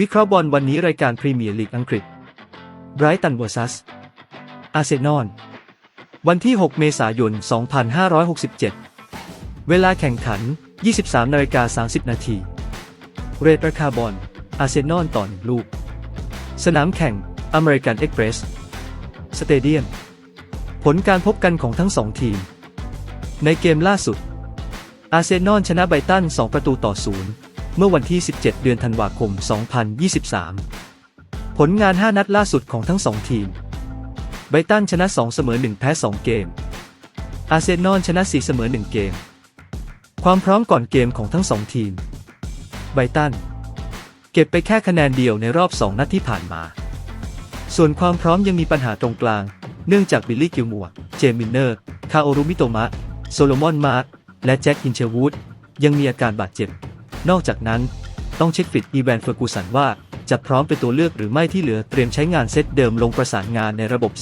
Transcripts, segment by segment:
วิเคราะห์บอลวันนี้รายการพรีเมียร์ลีกอังกฤษไบรตัน vs อาร์เซนอลวันที่ 6 เมษายน 2567 เวลาแข่งขัน 23นาฬิกา30 นาที เรทราคาบอล อาร์เซนอลต่อนลูก สนามแข่ง อเมริกันเอ็กเพรส สเตเดียม ผลการพบกันของทั้งสองทีม ในเกมล่าสุด อาร์เซนอลชนะไบรตัน 2 ประตูต่อ 0 เมื่อวันที่ 17 เดือนธันวาคม 2023 ผลงาน 5 นัดล่าสุดของทั้ง 2 ทีม ไบตันชนะ 2 เสมอ 1 แพ้ 2 เกม อาร์เซนอลชนะ 4 เสมอ 1 เกม ความพร้อมก่อนเกมของทั้ง 2 ทีม ไบตัน เก็บไปแค่คะแนนเดียวในรอบ 2 นัดที่ผ่านมา ส่วนความพร้อมยังมีปัญหาตรงกลาง เนื่องจากบิลลี่กิลมัวร์เจมินเนอร์ คาโอรุมิโตมะ โซโลมอนมาร์และแจ็คอินเชวูดยังมีอาการบาดเจ็บ นอกจากนั้น ต้องเช็คฟิตอีแวนเฟอร์กูสันว่า จะพร้อมเป็นตัวเลือกหรือไม่ที่เหลือเตรียมใช้งานเซตเดิมลงประสานงานในระบบ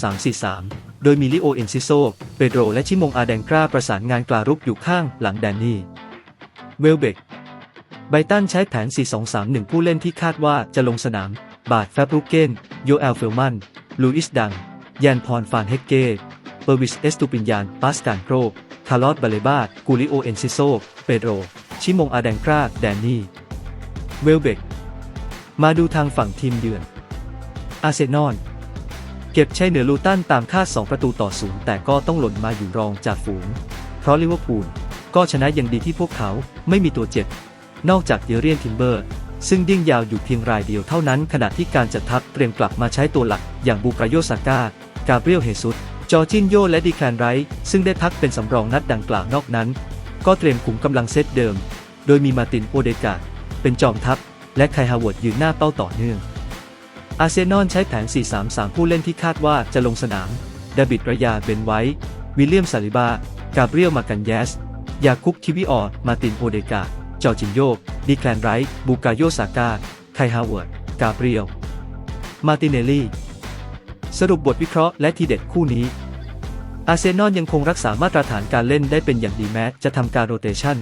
3-4-3 โดยมีลิโอเอนซิโซ เปโดรและชิมงอาแดงกราประสานงานกลารุกอยู่ข้างหลังแดนนี่ เวลเบก ไบตันใช้แผน 4-2-3-1 ผู้เล่นที่คาดว่าจะลงสนาม บาดแฟบรูเกน โยเอลเฟลมัน ลูอิสดัง ยานพรฟานเฮกเกเปอร์วิสเอสตูปินยาน ปาสการโกราร์ลอสบาเลบากูริโอเอนซิโซ เปโดร ชิมงอาแดงกราแดนนี่ เวลเบก มาดูทางฝั่งทีมเยือน อาร์เซนอล เก็บชัยเหนือลูตันตามคาด 2 ประตูต่อศูนย์แต่ก็ต้องหล่นมาอยู่รองจากฝูง เพราะลิเวอร์พูลก็ชนะอย่างดีที่พวกเขาไม่มีตัวเจ็บ นอกจากเยเรียนทิมเบอร์ ซึ่งดิ้งยาวอยู่เพียงรายเดียวเท่านั้น ขณะที่การจัดทัพเตรียมกลับมาใช้ตัวหลักอย่างบูกาโยซาก้ากาเบรียลเฮซุส จอจินโยและดีแคลนไรท์ซึ่งได้พักเป็นสำรองนัดดังกล่าวนอกนั้น ก็เตรียมขุมกำลังเซตเดิม โดยมีมาตินโอเดกาเป็นจอมทัพ และไคฮาวเวิร์ดยืนหน้าเป้าต่อเนื่อง อาร์เซนอลใช้แผน 4-3-3 ผู้เล่นที่คาดว่าจะลงสนามดาบิดรายาเบนไวท์วิลเลียมซาลิบากาเบรียลมากันแยส ยาคุปทิวิออร์มาตินโอเดกาจอจินโยดีแคลนไรท์บูกาโยซาก้าไคฮาวเวิร์ดกาเบรียลมาติเนลลี่สรุปบทวิเคราะห์และทีเด็ดคู่นี้ อาร์เซนอลยังคงรักษามาตรฐานการเล่นได้เป็นอย่างดีแม้จะทำการโรเตชัน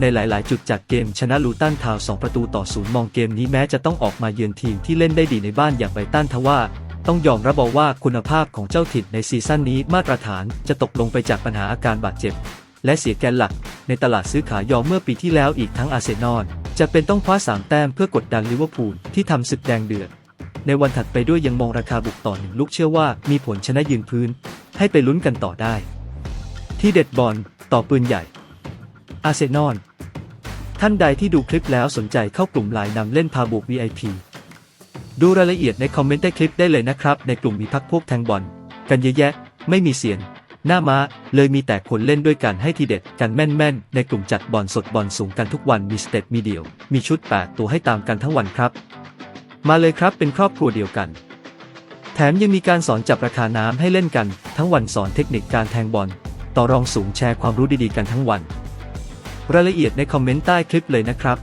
ในหลาย ๆ จุดจากเกมชนะลูตันทาวน์2ประตูต่อศูนย์มองเกมนี้แม้จะต้องออกมาเยือนทีมที่เล่นได้ดีในบ้านอย่างไบตันทว่า ต้องยอมรับบอกว่าคุณภาพของเจ้าถิ่นในซีซั่นนี้มาตรฐานจะตกลงไปจากปัญหาอาการบาดเจ็บ และเสียแกนหลัก ในตลาดซื้อขายยอมเมื่อปีที่แล้วอีกทั้งอาร์เซนอลจะเป็นต้องคว้าสามแต้มเพื่อกดดันลิเวอร์พูลที่ทำศึกแดงเดือดในวันถัดไปด้วยยังมองราคาบุกต่อหนึ่งลูกเชื่อว่ามีผลชนะยืนพื้น ให้ไปลุ้นกันต่อได้ ที่เด็ดบอลต่อปืนใหญ่ อาร์เซนอล ท่านใดที่ดูคลิปแล้วสนใจเข้ากลุ่มไลน์นำเล่นพาบุก VIP ดูรายละเอียดในคอมเมนต์ใต้คลิปได้เลยนะครับ ในกลุ่มมีพักพวกแทงบอลกันเยอะแยะ ไม่มีเสียนหน้าม้าเลยมีแต่คนเล่นด้วยกันให้ทีเด็ดกันแม่นๆ ในกลุ่มจัดบอลสดบอลสูงกันทุกวันมีสเตตมีเดียว มีชุด 8 ตัวให้ตามกันทั้งวันครับ มาเลยครับเป็นครอบครัวเดียวกัน แถมยังมีการสอนจับราคาน้ำให้เล่นกัน ทั้งวันสอนเทคนิคการแทงบอล ต่อรองสูงแชร์ความรู้ดีๆกันทั้งวัน รายละเอียดในคอมเมนต์ใต้คลิปเลยนะครับ